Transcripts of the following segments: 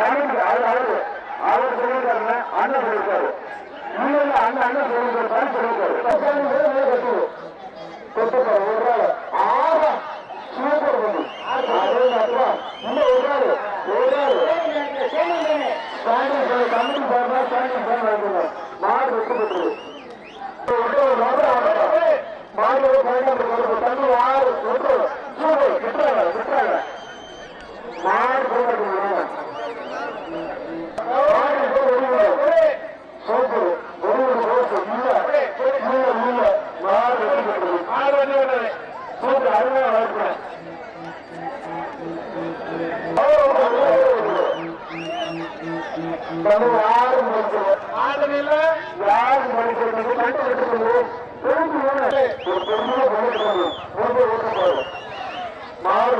கவனிக்கிற அவர் அவரு. அவர் சொல்லியிருக்காருன்னா அண்ணன் சொல்லியிருக்காரு. இல்லைங்க அண்ணன் அண்ணன் சொல்லியிருக்காரு சொல்லியிருக்காரு. கொத்து பாரு ஒரு வளர்க்கிறேன் சூப்பர் அருமையா வளர்க்கிறேன் யாரும் மாறு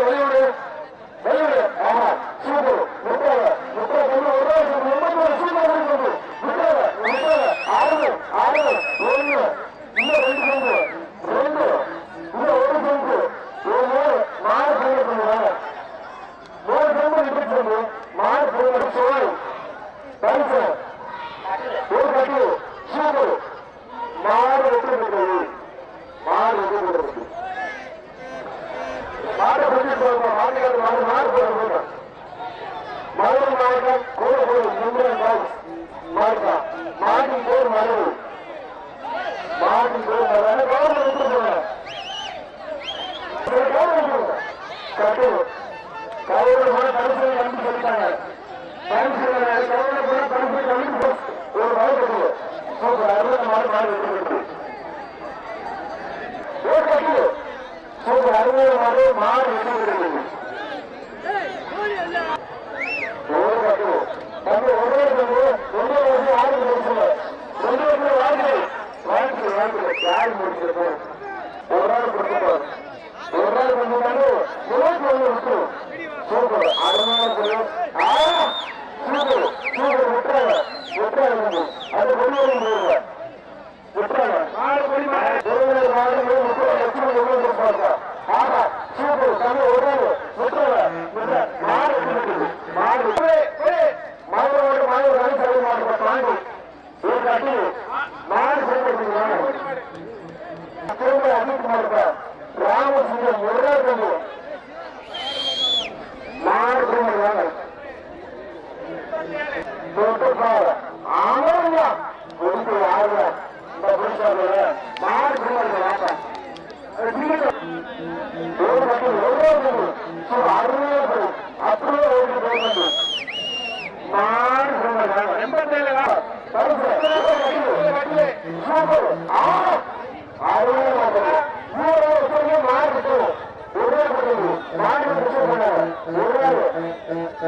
হলিউডের மார்க்கா மாடி பேர்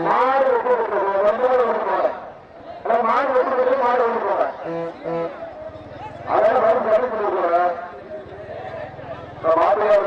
மாடு வெட்டி மாடு வெட்டி மாடு வந்து போறேன் அதான் வரும் கடன் சொல்லி போறேன் மாடுகள்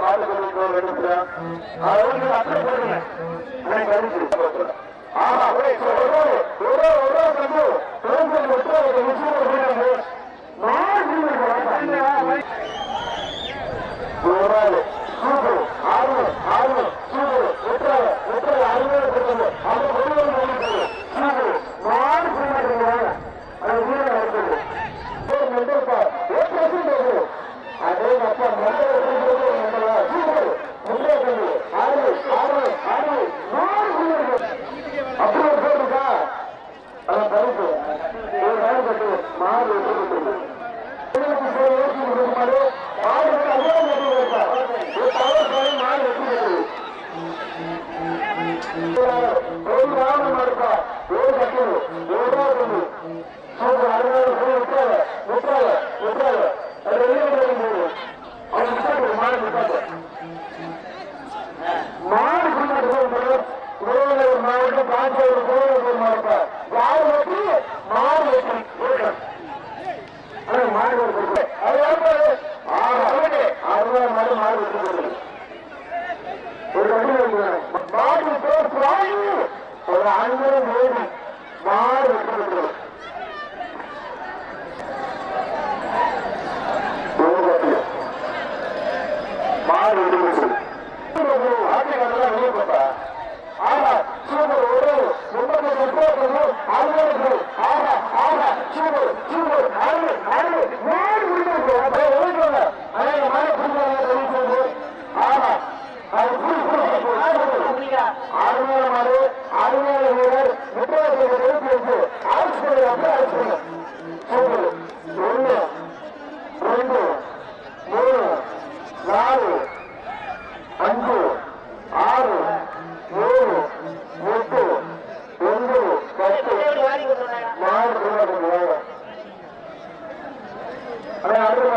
அடுத்த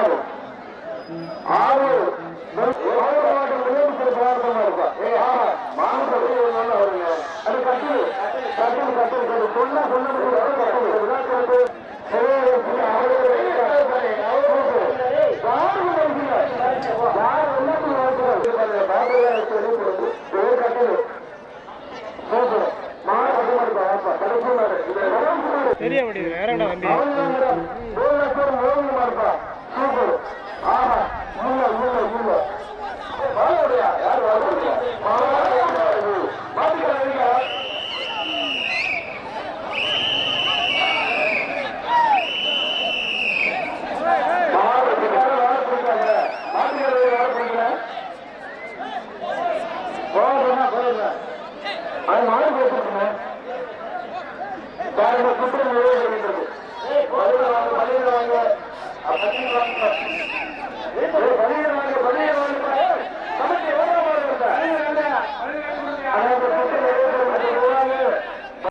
ஆறு தெரிய முடியுது வேற இடம் வண்டி குற்று நிறைய வருகின்றது பலியிட வாங்க. பலியிட வாங்க.